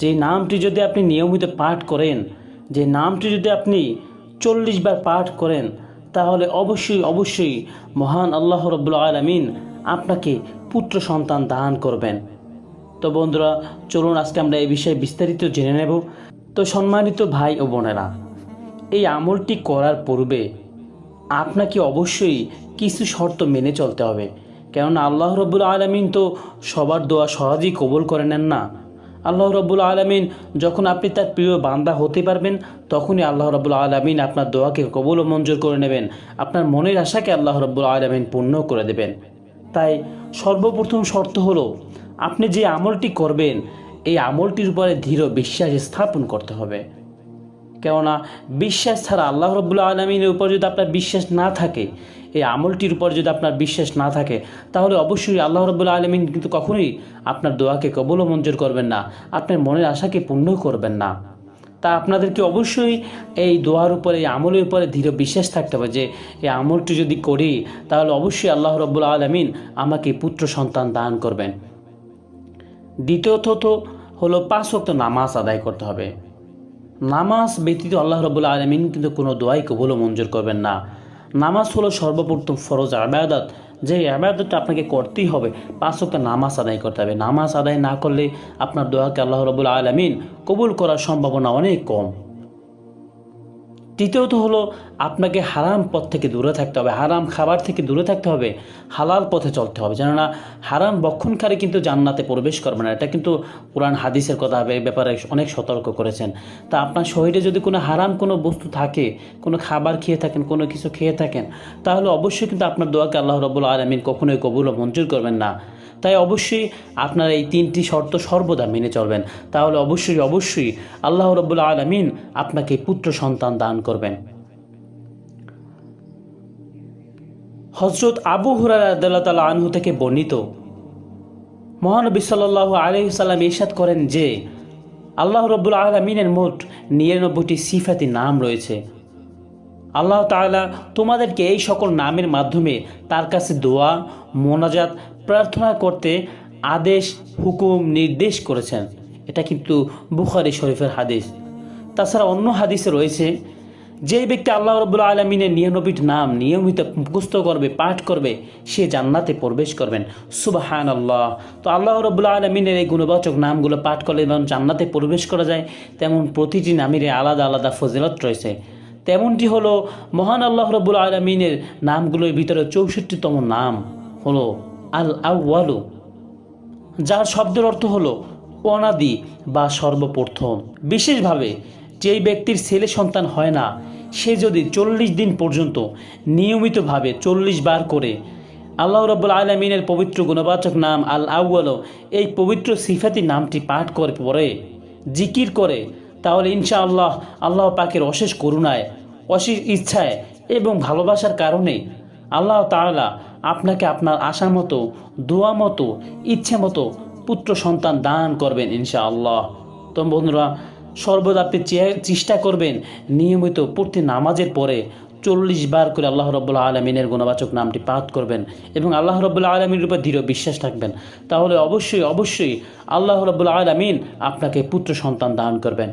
যে নামটি যদি আপনি নিয়মিত পাঠ করেন, যে নামটি যদি আপনি চল্লিশ বার পাঠ করেন, তাহলে অবশ্যই অবশ্যই মহান আল্লাহ রব্বুল আলমিন আপনাকে পুত্র সন্তান দান করবেন। তো বন্ধুরা, চলুন আজকে আমরা এই বিষয়ে বিস্তারিত জেনে নেব। তো সম্মানিত ভাই ও বোনেরা, এই আমলটি করার পূর্বে আপনাকে অবশ্যই কিছু শর্ত মেনে চলতে হবে। কেননা আল্লাহ রব্বুল আলমিন তো সবার দোয়া সহজেই কবুল করে নেন না। আল্লাহ রব্বুল আলমিন, যখন আপনি তার প্রিয় বান্দা হতে পারবেন, তখনই আল্লাহ রব্বুল আলমিন আপনার দোয়াকে কবুল ও মঞ্জুর করে নেবেন। আপনার মনের আশাকে আল্লাহ রব্বুল আলমিন পূর্ণ করে দেবেন। তাই সর্বপ্রথম শর্ত হলো, আপনি যে আমলটি করবেন, এই আমলটির উপরে ধীর বিশ্বাস স্থাপন করতে হবে। কেননা, বিশ্বাস ছাড়া আল্লাহ রব্বুল্লা আলমিনের উপর যদি আপনার বিশ্বাস না থাকে এই আমলটির উপর যদি আপনার বিশ্বাস না থাকে, তাহলে অবশ্যই আল্লাহ রব্বুল্লা আলমিন কিন্তু কখনোই আপনার দোয়াকে কবল মঞ্জুর করবেন না, আপনার মনের আশাকে পূর্ণ করবেন না। তা আপনাদেরকে অবশ্যই এই দোয়ার উপরে, এই আমলের উপরে দৃঢ় বিশ্বাস থাকতে হবে যে, এই আমলটি যদি করি, তাহলে অবশ্যই আল্লাহ রব্বুল্লা আলমিন আমাকে পুত্র সন্তান দান করবেন। দ্বিতীয়ত তো হলো পাঁচ ওয়াক্ত নামাজ আদায় করতে হবে। নামাজ ব্যতীত আল্লাহ রবুল্লা আলমিন কিন্তু কোনো দোয়াই কবুল ও মঞ্জুর করবেন না। নামাজ হলো সর্বপ্রথম ফরজ আবাদত। যে আবাদতটা আপনাকে করতেই হবে, পাঁচ ওয়াক্ত নামাজ আদায় করতে হবে। নামাজ আদায় না করলে আপনার দোয়াকে আল্লাহ রবুল আলমিন কবুল করার সম্ভাবনা অনেক কম। তৃতীয়ত হলো আপনাকে হারাম পথ থেকে দূরে থাকতে হবে, হারাম খাবার থেকে দূরে থাকতে হবে, হালাল পথে চলতে হবে। কেননা হারাম বক্ষণকারী কিন্তু জান্নাতে প্রবেশ করবে না। এটা কিন্তু কোরআন হাদিসের কথা হবে, এই ব্যাপারে অনেক সতর্ক করেছেন। তা আপনার শরীরে যদি কোনো হারাম কোনো বস্তু থাকে, কোনো খাবার খেয়ে থাকেন, কোনো কিছু খেয়ে থাকেন, তাহলে অবশ্যই কিন্তু আপনার দোয়াকে আল্লাহ রবুল আলমিন কখনোই কবুল মঞ্জুর করবেন না। তাই অবশ্যই আপনারা এই তিনটি শর্ত সর্বদা মেনে চলবেন। তাহলে অবশ্যই অবশ্যই আল্লাহ রব্বুল আলমিন আপনাকে পুত্র সন্তান দান করবেন। হজরত আবু হুরার আদাল্লাহ আনহু থেকে বর্ণিত, মহানবী সাল্লাহ আলহিসাল্লাম ইরশাদ করেন যে, আল্লাহ রব্বুল আলমিনের মোট নিরানব্বইটি সিফাতি নাম রয়েছে। আল্লাহ তাআলা তোমাদেরকে এই সকল নামের মাধ্যমে তার কাছে দোয়া, মোনাজাত, প্রার্থনা করতে আদেশ, হুকুম, নির্দেশ করেছেন। এটা কিন্তু বুখারি শরীফের হাদিস। তাছাড়া অন্য হাদিসে রয়েছে, যে ব্যক্তি আল্লাহ রবুল্লা আলমিনের নিরানব্বইটি নাম নিয়মিত মুখস্থ করবে, পাঠ করবে, সে জান্নাতে প্রবেশ করবেন। সুবাহান আল্লাহ তো আল্লাহ রবুল্লা আলমিনের এই গুণবাচক নামগুলো পাঠ করলে যেমন জান্নাতে প্রবেশ করা যায়, তেমন প্রতিটি নামের আলাদা আলাদা ফজিলত রয়েছে। তেমনটি হলো মহান আল্লাহ রবুল আলমিনের নামগুলোর ভিতরে চৌষট্টিতম নাম হলো আল আউয়ালু যার শব্দের অর্থ হলো অনাদি বা সর্বপ্রথম। বিশেষভাবে যেই ব্যক্তির ছেলে সন্তান হয় না, সে যদি চল্লিশ দিন পর্যন্ত নিয়মিতভাবে চল্লিশ বার করে আল্লাহ রব্বুল আলমিনের পবিত্র গুণবাচক নাম আল আউয়াল এই পবিত্র সিফাতি নামটি পাঠ করে পরে, জিকির করে তাহলে ইনশাআল্লাহ আল্লাহ পাকের অশেষ করুণায়, অশেষ ইচ্ছায় এবং ভালোবাসার কারণে আল্লাহ তাআলা আপনাকে আপনার আশা মতো, দোয়া মতো, ইচ্ছে মতো পুত্র সন্তান দান করবেন ইনশাআল্লাহ। তো বন্ধুরা, সর্বদা আপনি চেষ্টা করবেন নিয়মিত প্রতি নামাজের পরে চল্লিশ বার করে আল্লাহ রব্বুল্লা আলমিনের গুণবাচক নামটি পাঠ করবেন এবং আল্লাহ রব্বুল্লা আলমীর উপর দৃঢ় বিশ্বাস থাকবেন। তাহলে অবশ্যই অবশ্যই আল্লাহ রব্বুল্লা আলমিন আপনাকে পুত্র সন্তান দান করবেন।